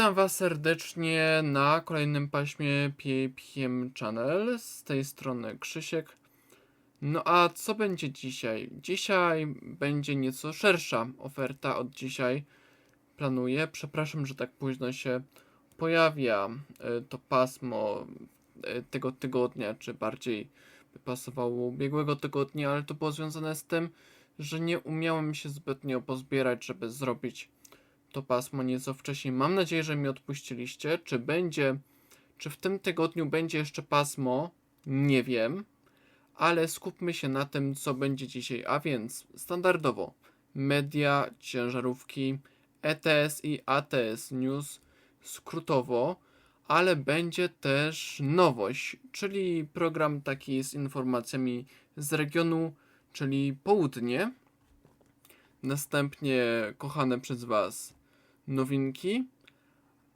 Witam Was serdecznie na kolejnym paśmie PPM Channel. Z tej strony Krzysiek. No a co będzie dzisiaj? Dzisiaj będzie nieco szersza oferta od dzisiaj. Planuję. Przepraszam, że tak późno się pojawia e, to pasmo e, tego tygodnia, czy bardziej by pasowało ubiegłego tygodnia, ale to było związane z tym, że nie umiałem się zbytnio pozbierać, żeby zrobić to pasmo nieco wcześniej. Mam nadzieję, że mi odpuściliście. Czy będzie, czy w tym tygodniu będzie jeszcze pasmo? Nie wiem, ale skupmy się na tym, co będzie dzisiaj. A więc standardowo media, ciężarówki, ETS i ATS News skrótowo, ale będzie też nowość, czyli program taki z informacjami z regionu, czyli południe. Następnie kochane przez Was nowinki,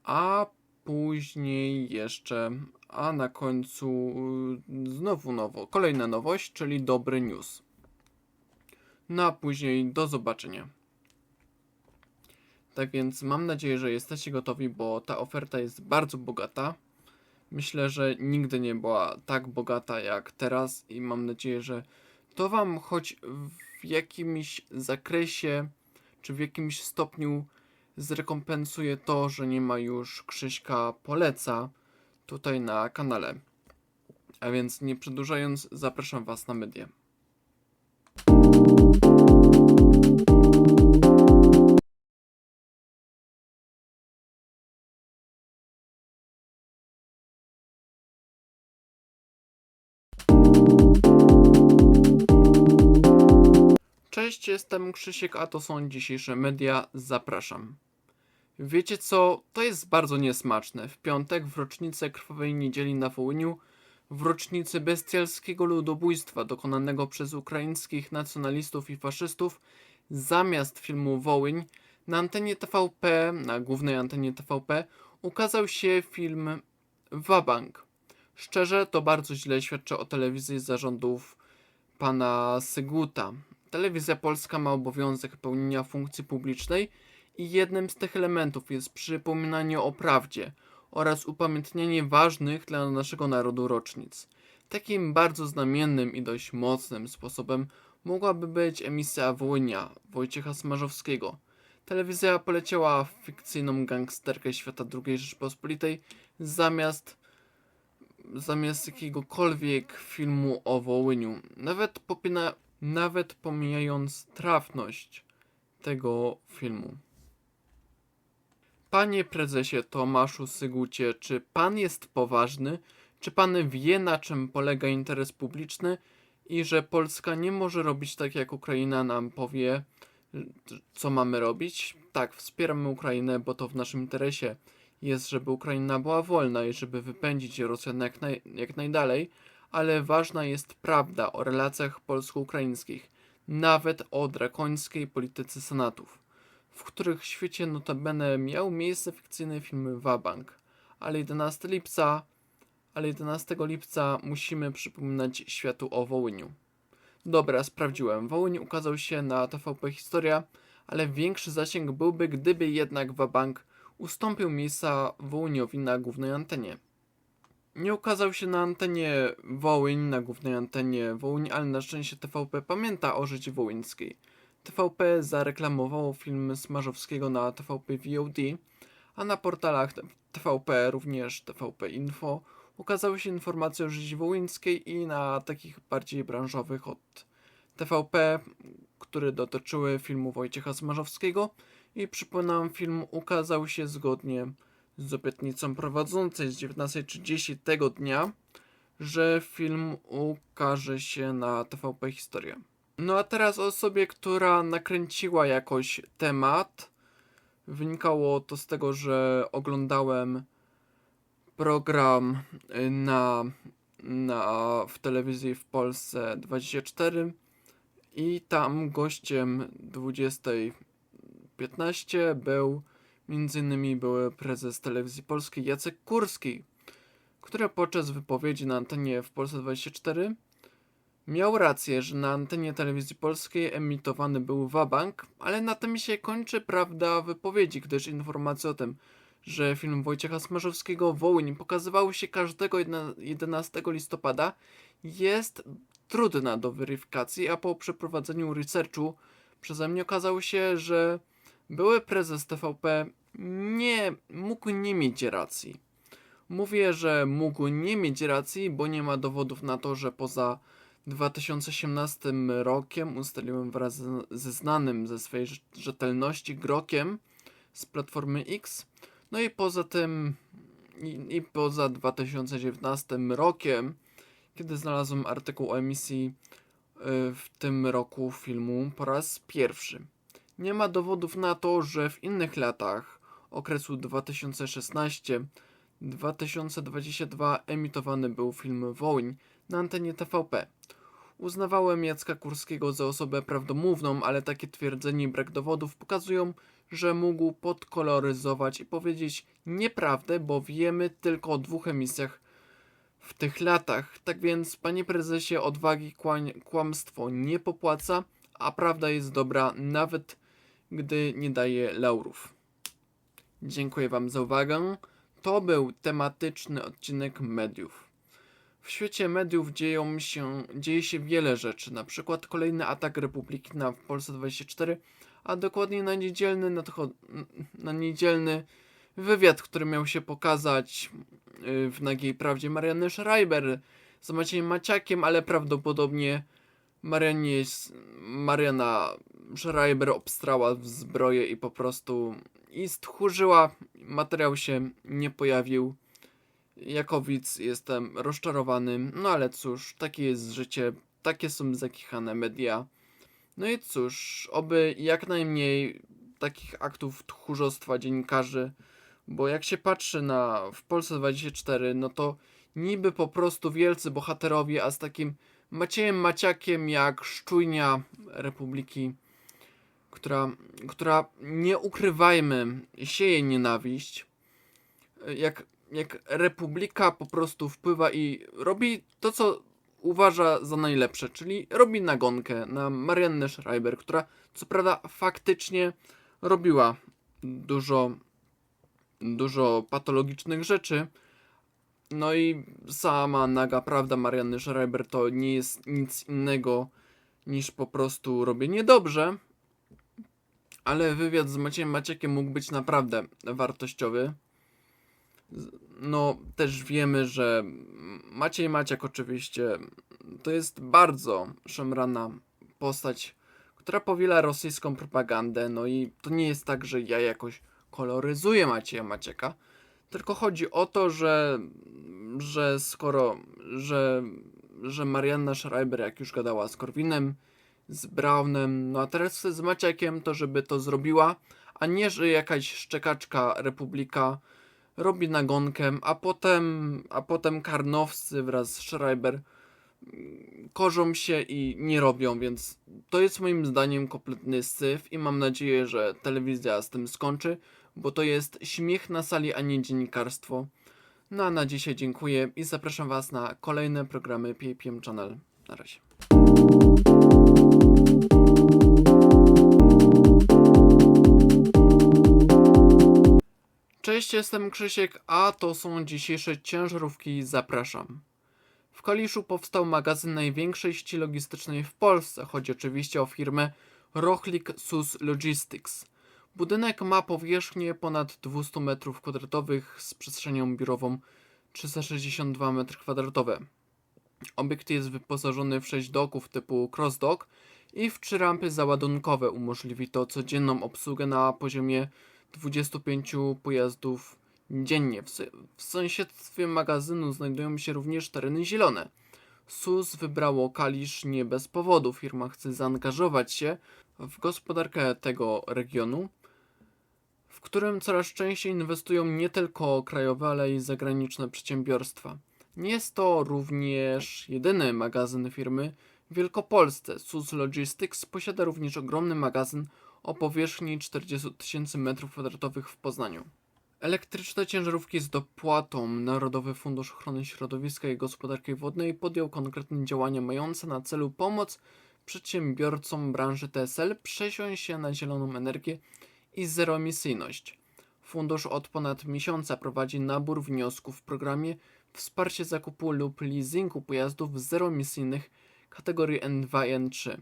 a później jeszcze, a na końcu y, znowu nowo, kolejna nowość, czyli dobry news. No a później do zobaczenia. Tak więc mam nadzieję, że jesteście gotowi, bo ta oferta jest bardzo bogata. Myślę, że nigdy nie była tak bogata jak teraz i mam nadzieję, że to Wam choć w jakimś zakresie czy w jakimś stopniu zrekompensuje to, że nie ma już Krzyśka Poleca tutaj na kanale. A więc nie przedłużając, zapraszam Was na media. Cześć, jestem Krzysiek, a to są dzisiejsze media. Zapraszam. Wiecie co? To jest bardzo niesmaczne. W piątek, w rocznicę krwawej niedzieli na Wołyniu, w rocznicę bestialskiego ludobójstwa dokonanego przez ukraińskich nacjonalistów i faszystów, zamiast filmu Wołyń, na antenie TVP, na głównej antenie TVP, ukazał się film Wabank. Szczerze, to bardzo źle świadczy o telewizji zarządów pana Syguta. Telewizja polska ma obowiązek pełnienia funkcji publicznej i jednym z tych elementów jest przypominanie o prawdzie oraz upamiętnianie ważnych dla naszego narodu rocznic. Takim bardzo znamiennym i dość mocnym sposobem mogłaby być emisja Wołynia Wojciecha Smarzowskiego. Telewizja poleciała fikcyjną gangsterkę świata II Rzeczpospolitej zamiast zamiast jakiegokolwiek filmu o Wołyniu. Nawet, popina, nawet pomijając trafność tego filmu. Panie prezesie Tomaszu Sygucie, czy pan jest poważny? Czy pan wie, na czym polega interes publiczny i że Polska nie może robić tak, jak Ukraina nam powie, co mamy robić? Tak, wspieramy Ukrainę, bo to w naszym interesie jest, żeby Ukraina była wolna i żeby wypędzić Rosjan jak, naj, jak najdalej, ale ważna jest prawda o relacjach polsko-ukraińskich, nawet o drakońskiej polityce Senatów w których świecie notabene miał miejsce fikcyjny film Wabank. Ale 11 lipca, ale 11 lipca musimy przypominać światu o Wołyniu. Dobra, sprawdziłem. Wołyń ukazał się na TVP Historia, ale większy zasięg byłby, gdyby jednak Wabank ustąpił miejsca Wołyniowi na głównej antenie. Nie ukazał się na antenie Wołyń, na głównej antenie Wołyń, ale na szczęście TVP pamięta o życiu wołyńskiej. TVP zareklamowało film Smarzowskiego na TVP VOD, a na portalach TVP, również TVP Info, ukazały się informacje o życiu wołyńskiej i na takich bardziej branżowych od TVP, które dotyczyły filmu Wojciecha Smarzowskiego i przypominam, film ukazał się zgodnie z obietnicą prowadzącej z 19.30 tego dnia, że film ukaże się na TVP Historia. No a teraz o osobie, która nakręciła jakoś temat. Wynikało to z tego, że oglądałem program na, na, w telewizji w Polsce 24 i tam gościem 20.15 był między innymi były prezes telewizji polskiej Jacek Kurski, który podczas wypowiedzi na antenie w Polsce 24 Miał rację, że na antenie telewizji polskiej emitowany był Wabank, ale na tym się kończy prawda wypowiedzi, gdyż informacje o tym, że film Wojciecha Smarzowskiego Wołyń pokazywał się każdego jedna- 11 listopada jest trudna do weryfikacji, a po przeprowadzeniu researchu przeze mnie okazało się, że były prezes TVP nie mógł nie mieć racji. Mówię, że mógł nie mieć racji, bo nie ma dowodów na to, że poza 2018 rokiem ustaliłem wraz ze znanym ze swojej rze- rzetelności Grokiem z Platformy X. No i poza tym i, i poza 2019 rokiem, kiedy znalazłem artykuł o emisji y, w tym roku filmu po raz pierwszy. Nie ma dowodów na to, że w innych latach okresu 2016-2022 emitowany był film Wołyń na antenie TVP. Uznawałem Jacka Kurskiego za osobę prawdomówną, ale takie twierdzenie i brak dowodów pokazują, że mógł podkoloryzować i powiedzieć nieprawdę, bo wiemy tylko o dwóch emisjach w tych latach. Tak więc, panie prezesie, odwagi kłamstwo nie popłaca, a prawda jest dobra, nawet gdy nie daje laurów. Dziękuję Wam za uwagę. To był tematyczny odcinek mediów. W świecie mediów dzieją się, dzieje się wiele rzeczy, na przykład kolejny atak Republiki na Polsce 24, a dokładnie na niedzielny, na niedzielny wywiad, który miał się pokazać y, w nagiej prawdzie Marianny Schreiber z Maciejem Maciakiem, ale prawdopodobnie Marianie, Mariana Schreiber obstrała w zbroję i po prostu i stchórzyła. Materiał się nie pojawił. Jako widz jestem rozczarowany, no ale cóż, takie jest życie, takie są zakichane media. No i cóż, oby jak najmniej takich aktów tchórzostwa dziennikarzy, bo jak się patrzy na w Polsce 24, no to niby po prostu wielcy bohaterowie, a z takim Maciejem Maciakiem jak szczujnia Republiki, która, która nie ukrywajmy, sieje nienawiść. Jak, jak Republika po prostu wpływa i robi to, co uważa za najlepsze, czyli robi nagonkę na Mariannę Schreiber, która co prawda faktycznie robiła dużo, dużo patologicznych rzeczy. No i sama naga prawda Marianny Schreiber to nie jest nic innego niż po prostu robienie dobrze. Ale wywiad z Maciejem Maciekiem mógł być naprawdę wartościowy. No, też wiemy, że Maciej Maciek oczywiście to jest bardzo szemrana postać, która powiela rosyjską propagandę. No i to nie jest tak, że ja jakoś koloryzuję Macieja Macieka, tylko chodzi o to, że, że skoro, że, że Marianna Schreiber, jak już gadała z Korwinem, z Brownem, no a teraz z Maciekiem, to żeby to zrobiła, a nie, że jakaś szczekaczka Republika robi nagonkę, a potem, a potem Karnowscy wraz z Schreiber mm, korzą się i nie robią, więc to jest moim zdaniem kompletny syf i mam nadzieję, że telewizja z tym skończy, bo to jest śmiech na sali, a nie dziennikarstwo. No a na dzisiaj dziękuję i zapraszam Was na kolejne programy PPM Channel. Na razie. Cześć, jestem Krzysiek, a to są dzisiejsze ciężarówki. Zapraszam. W Kaliszu powstał magazyn największej ści logistycznej w Polsce. Chodzi oczywiście o firmę Rochlik Sus Logistics. Budynek ma powierzchnię ponad 200 m2 z przestrzenią biurową 362 m2. Obiekt jest wyposażony w 6 doków typu cross-dock i w 3 rampy załadunkowe. Umożliwi to codzienną obsługę na poziomie 25 pojazdów dziennie. W, w sąsiedztwie magazynu znajdują się również tereny zielone. SUS wybrało Kalisz nie bez powodu. Firma chce zaangażować się w gospodarkę tego regionu, w którym coraz częściej inwestują nie tylko krajowe, ale i zagraniczne przedsiębiorstwa. Nie jest to również jedyny magazyn firmy w Wielkopolsce. SUS Logistics posiada również ogromny magazyn o powierzchni 40 tysięcy m2 w Poznaniu. Elektryczne ciężarówki z dopłatą Narodowy Fundusz Ochrony Środowiska i Gospodarki Wodnej podjął konkretne działania mające na celu pomoc przedsiębiorcom branży TSL przesiąść się na zieloną energię i zeroemisyjność. Fundusz od ponad miesiąca prowadzi nabór wniosków w programie Wsparcie zakupu lub leasingu pojazdów zeroemisyjnych kategorii N2 i N3.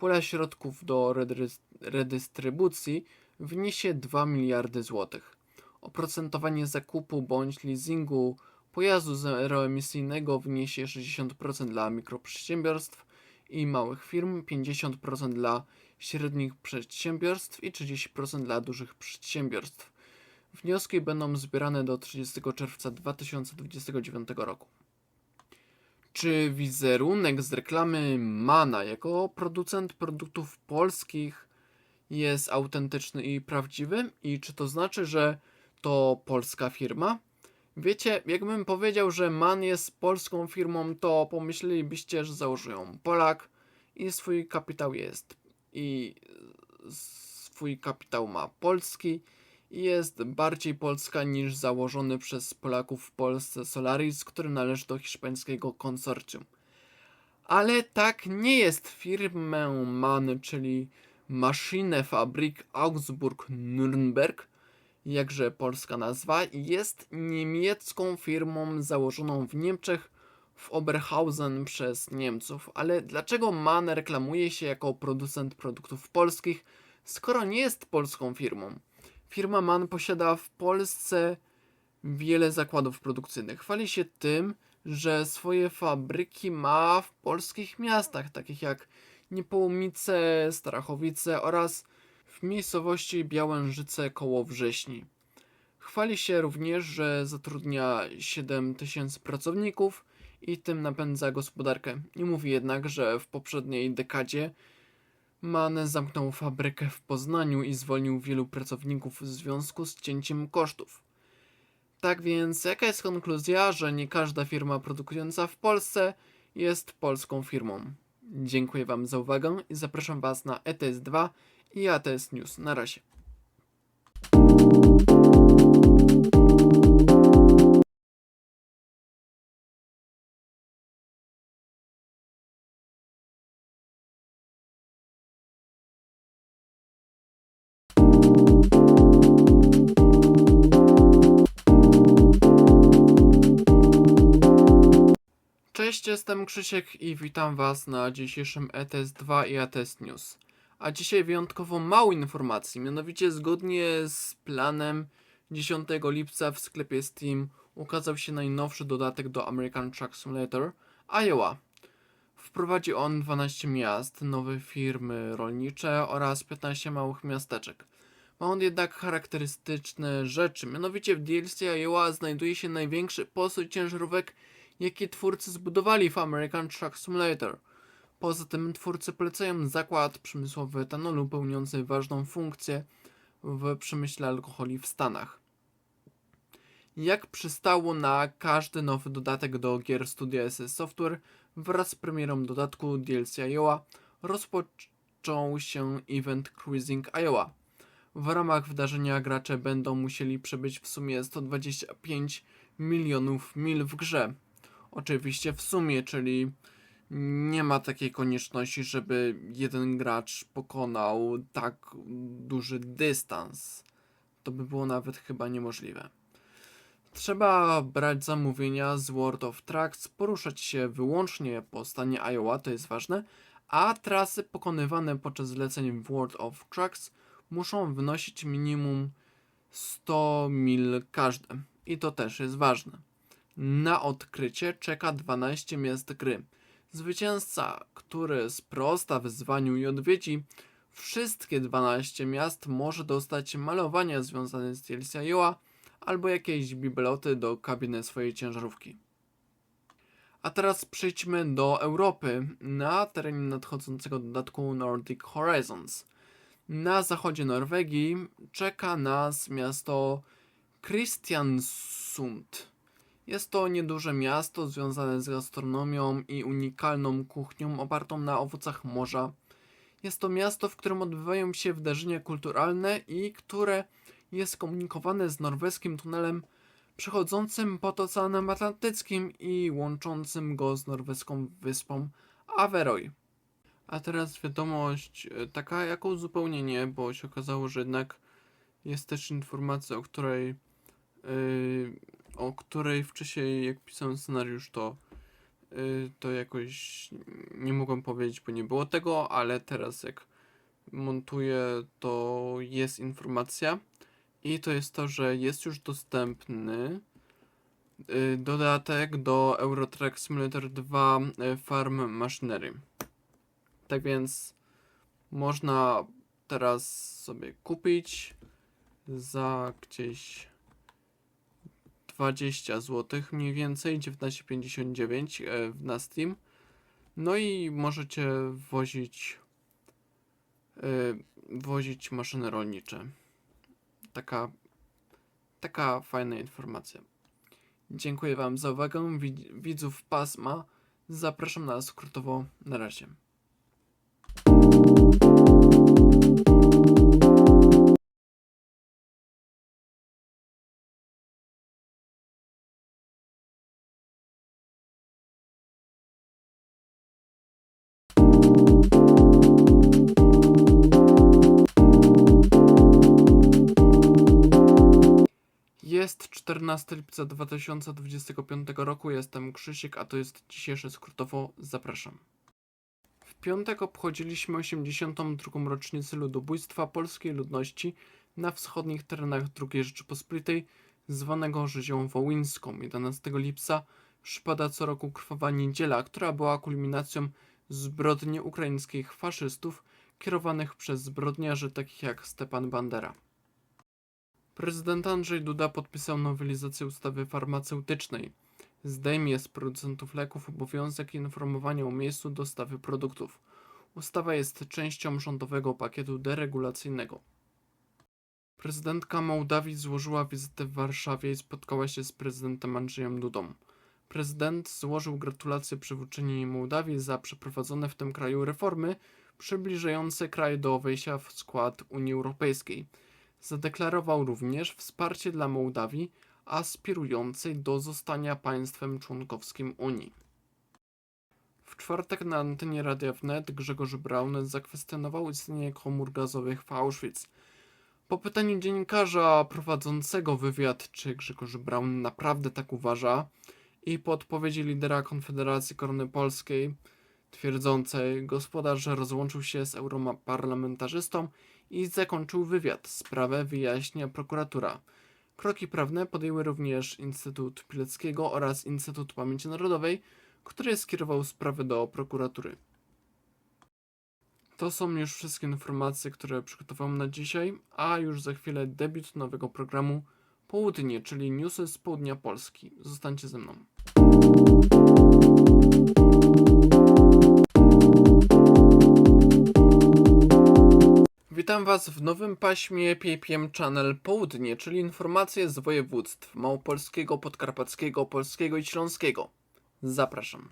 Pula środków do redys- redystrybucji wyniesie 2 miliardy złotych. Oprocentowanie zakupu bądź leasingu pojazdu zeroemisyjnego wyniesie 60% dla mikroprzedsiębiorstw i małych firm, 50% dla średnich przedsiębiorstw i 30% dla dużych przedsiębiorstw. Wnioski będą zbierane do 30 czerwca 2029 roku. Czy wizerunek z reklamy Mana jako producent produktów polskich jest autentyczny i prawdziwy? I czy to znaczy, że to polska firma? Wiecie, jakbym powiedział, że MAN jest polską firmą, to pomyślelibyście, że założył Polak i swój kapitał jest. I swój kapitał ma polski jest bardziej polska niż założony przez Polaków w Polsce Solaris, który należy do hiszpańskiego konsorcjum. Ale tak nie jest. Firmę MAN, czyli Maschine Fabrik Augsburg-Nürnberg, jakże polska nazwa, jest niemiecką firmą założoną w Niemczech w Oberhausen przez Niemców. Ale dlaczego MAN reklamuje się jako producent produktów polskich, skoro nie jest polską firmą? Firma MAN posiada w Polsce wiele zakładów produkcyjnych. Chwali się tym, że swoje fabryki ma w polskich miastach, takich jak Niepołomice, Starachowice oraz w miejscowości Białężyce koło Wrześni. Chwali się również, że zatrudnia 7 tysięcy pracowników i tym napędza gospodarkę. Nie mówi jednak, że w poprzedniej dekadzie MAN zamknął fabrykę w Poznaniu i zwolnił wielu pracowników w związku z cięciem kosztów. Tak więc, jaka jest konkluzja, że nie każda firma produkująca w Polsce jest polską firmą? Dziękuję Wam za uwagę i zapraszam Was na ETS 2 i ATS News. Na razie. Cześć, jestem Krzysiek i witam Was na dzisiejszym ETS 2 i ATS News. A dzisiaj wyjątkowo mało informacji, mianowicie zgodnie z planem 10 lipca w sklepie Steam ukazał się najnowszy dodatek do American Truck Simulator Iowa. Wprowadzi on 12 miast, nowe firmy rolnicze oraz 15 małych miasteczek. Ma on jednak charakterystyczne rzeczy, mianowicie w DLC Iowa znajduje się największy postój ciężarówek jakie twórcy zbudowali w American Truck Simulator. Poza tym twórcy polecają zakład przemysłowy etanolu pełniący ważną funkcję w przemyśle alkoholi w Stanach. Jak przystało na każdy nowy dodatek do gier Studia SS Software, wraz z premierą dodatku DLC Iowa rozpoczął się event Cruising Iowa. W ramach wydarzenia gracze będą musieli przebyć w sumie 125 milionów mil w grze. Oczywiście w sumie, czyli nie ma takiej konieczności, żeby jeden gracz pokonał tak duży dystans. To by było nawet chyba niemożliwe. Trzeba brać zamówienia z World of Tracks, poruszać się wyłącznie po stanie Iowa, to jest ważne, a trasy pokonywane podczas zleceń w World of Trucks muszą wynosić minimum 100 mil każde. I to też jest ważne. Na odkrycie czeka 12 miast gry. Zwycięzca, który sprosta wyzwaniu i odwiedzi wszystkie 12 miast, może dostać malowania związane z DLC Iowa albo jakieś bibeloty do kabiny swojej ciężarówki. A teraz przejdźmy do Europy na terenie nadchodzącego dodatku Nordic Horizons. Na zachodzie Norwegii czeka nas miasto Kristiansund. Jest to nieduże miasto związane z gastronomią i unikalną kuchnią opartą na owocach morza. Jest to miasto, w którym odbywają się wydarzenia kulturalne i które jest komunikowane z norweskim tunelem przechodzącym pod Oceanem Atlantyckim i łączącym go z norweską wyspą Averøy. A teraz wiadomość e, taka jako uzupełnienie, bo się okazało, że jednak Jest też informacja, o której, yy, o której wcześniej, jak pisałem scenariusz, to, yy, to jakoś nie mogłem powiedzieć, bo nie było tego, ale teraz jak montuję, to jest informacja. I to jest to, że jest już dostępny yy, dodatek do Eurotrack Simulator 2 yy, Farm Machinery. Tak więc można teraz sobie kupić za gdzieś 20 zł mniej więcej, 19,59 e, na Steam. No i możecie wozić e, wozić maszyny rolnicze. Taka taka fajna informacja. Dziękuję Wam za uwagę. Wid- Widzów pasma. Zapraszam na skrótowo. Na razie. Jest 14 lipca 2025 roku, jestem Krzysiek, a to jest dzisiejsze skrótowo. Zapraszam. W piątek obchodziliśmy 82. rocznicę ludobójstwa polskiej ludności na wschodnich terenach II Rzeczypospolitej, zwanego Rzezią Wołyńską. 11 lipca przypada co roku krwawa niedziela, która była kulminacją zbrodni ukraińskich faszystów kierowanych przez zbrodniarzy takich jak Stepan Bandera. Prezydent Andrzej Duda podpisał nowelizację ustawy farmaceutycznej. Zdejmie z producentów leków obowiązek informowania o miejscu dostawy produktów. Ustawa jest częścią rządowego pakietu deregulacyjnego. Prezydentka Mołdawii złożyła wizytę w Warszawie i spotkała się z prezydentem Andrzejem Dudą. Prezydent złożył gratulacje przywódczyni Mołdawii za przeprowadzone w tym kraju reformy przybliżające kraj do wejścia w skład Unii Europejskiej. Zadeklarował również wsparcie dla Mołdawii aspirującej do zostania państwem członkowskim Unii. W czwartek na antenie Radia Wnet Grzegorz Braun zakwestionował istnienie komór gazowych w Auschwitz. Po pytaniu dziennikarza prowadzącego wywiad, czy Grzegorz Braun naprawdę tak uważa, i po odpowiedzi lidera Konfederacji Korony Polskiej, twierdzącej, gospodarz rozłączył się z europarlamentarzystą i zakończył wywiad. Sprawę wyjaśnia prokuratura. Kroki prawne podjęły również Instytut Pileckiego oraz Instytut Pamięci Narodowej, który skierował sprawę do prokuratury. To są już wszystkie informacje, które przygotowałem na dzisiaj, a już za chwilę debiut nowego programu Południe, czyli newsy z południa Polski. Zostańcie ze mną. Witam Was w nowym paśmie PPM Channel Południe, czyli informacje z województw małopolskiego, podkarpackiego, polskiego i śląskiego. Zapraszam.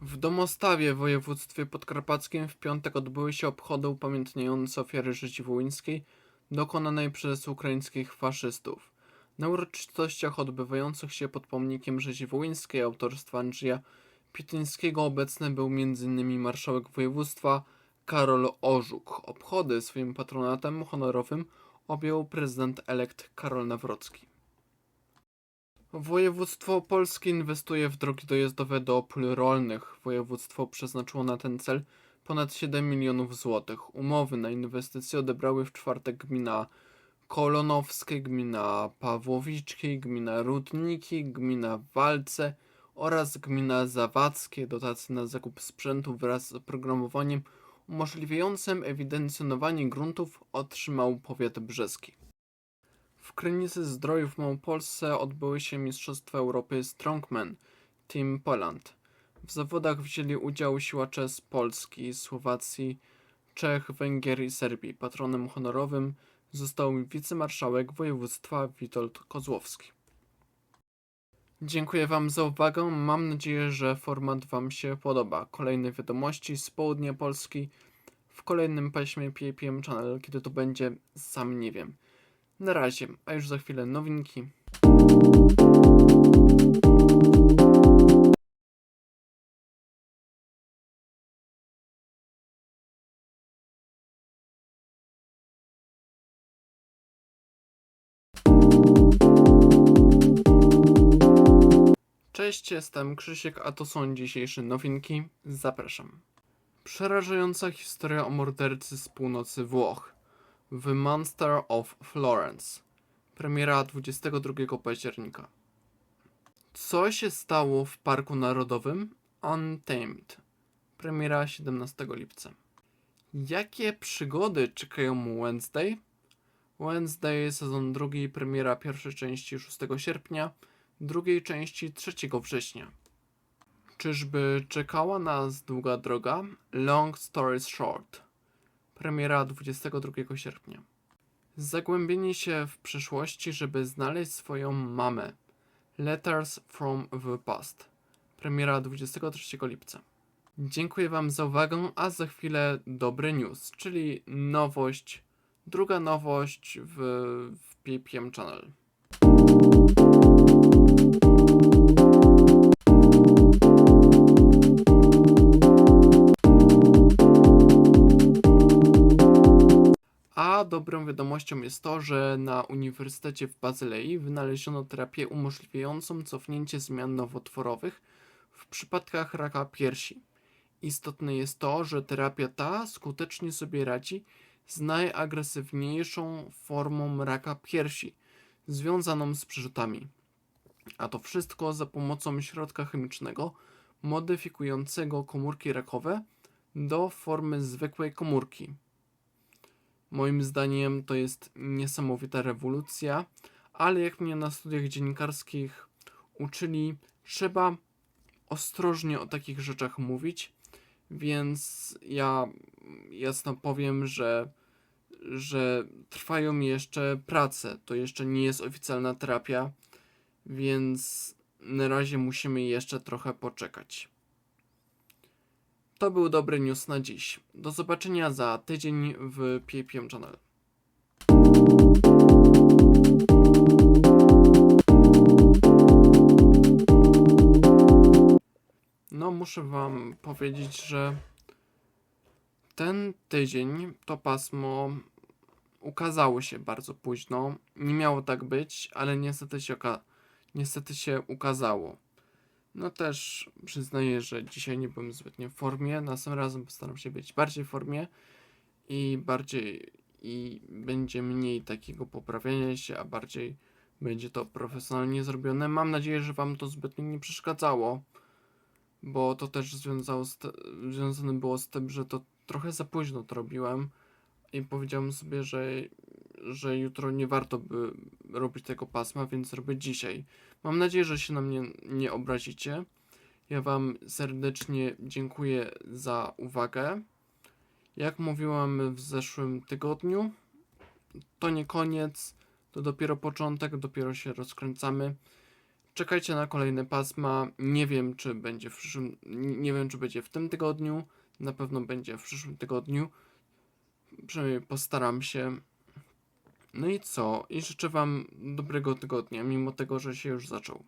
W Domostawie w województwie podkarpackim w piątek odbyły się obchody upamiętniające ofiary Rzezi Wołyńskiej dokonanej przez ukraińskich faszystów. Na uroczystościach odbywających się pod pomnikiem Rzezi Wołyńskiej autorstwa Andrzeja Pityńskiego obecny był m.in. marszałek województwa Karol Orzuk. Obchody swoim patronatem honorowym objął prezydent elekt Karol Nawrocki. Województwo Polskie inwestuje w drogi dojazdowe do pól rolnych. Województwo przeznaczyło na ten cel ponad 7 milionów złotych. Umowy na inwestycje odebrały w czwartek gmina Kolonowskie, gmina Pawłowiczki, gmina Rudniki, gmina Walce oraz gmina Zawadzkie. Dotacje na zakup sprzętu wraz z oprogramowaniem umożliwiającym ewidencjonowanie gruntów otrzymał powiat brzeski. W Krynicy Zdrojów w Małopolsce odbyły się Mistrzostwa Europy Strongman Team Poland. W zawodach wzięli udział siłacze z Polski, Słowacji, Czech, Węgier i Serbii. Patronem honorowym został wicemarszałek województwa Witold Kozłowski. Dziękuję Wam za uwagę. Mam nadzieję, że format Wam się podoba. Kolejne wiadomości z południa Polski w kolejnym paśmie PPM Channel. Kiedy to będzie, sam nie wiem. Na razie, a już za chwilę nowinki. Cześć, jestem Krzysiek, a to są dzisiejsze nowinki. Zapraszam. Przerażająca historia o mordercy z północy Włoch. The Monster of Florence. Premiera 22 października. Co się stało w Parku Narodowym? Untamed. Premiera 17 lipca. Jakie przygody czekają Wednesday? Wednesday, sezon drugi, premiera pierwszej części 6 sierpnia, drugiej części 3 września. Czyżby czekała nas długa droga? Long Stories Short. Premiera 22 sierpnia. Zagłębienie się w przeszłości, żeby znaleźć swoją mamę. Letters from the Past. Premiera 23 lipca. Dziękuję Wam za uwagę, a za chwilę dobry news, czyli nowość, druga nowość w, w PPM Channel. Dobrą wiadomością jest to, że na Uniwersytecie w Bazylei wynaleziono terapię umożliwiającą cofnięcie zmian nowotworowych w przypadkach raka piersi. Istotne jest to, że terapia ta skutecznie sobie radzi z najagresywniejszą formą raka piersi, związaną z przerzutami. A to wszystko za pomocą środka chemicznego modyfikującego komórki rakowe do formy zwykłej komórki. Moim zdaniem to jest niesamowita rewolucja, ale jak mnie na studiach dziennikarskich uczyli, trzeba ostrożnie o takich rzeczach mówić, więc ja jasno powiem, że, że trwają jeszcze prace. To jeszcze nie jest oficjalna terapia, więc na razie musimy jeszcze trochę poczekać. To był dobry news na dziś. Do zobaczenia za tydzień w PPM Channel. No, muszę Wam powiedzieć, że ten tydzień to pasmo ukazało się bardzo późno. Nie miało tak być, ale niestety się, niestety się ukazało. No też przyznaję, że dzisiaj nie byłem zbytnio w formie. Następnym razem postaram się być bardziej w formie i bardziej i będzie mniej takiego poprawiania się, a bardziej będzie to profesjonalnie zrobione. Mam nadzieję, że Wam to zbytnio nie przeszkadzało, bo to też związało te, związane było z tym, że to trochę za późno to robiłem i powiedziałem sobie, że, że jutro nie warto by robić tego pasma, więc robię dzisiaj. Mam nadzieję, że się na mnie nie obrazicie. Ja Wam serdecznie dziękuję za uwagę. Jak mówiłem w zeszłym tygodniu, to nie koniec, to dopiero początek, dopiero się rozkręcamy. Czekajcie na kolejne pasma. Nie wiem, czy będzie w przyszłym, nie wiem, czy będzie w tym tygodniu. Na pewno będzie w przyszłym tygodniu. Przynajmniej postaram się. No i co? I życzę Wam dobrego tygodnia, mimo tego, że się już zaczął.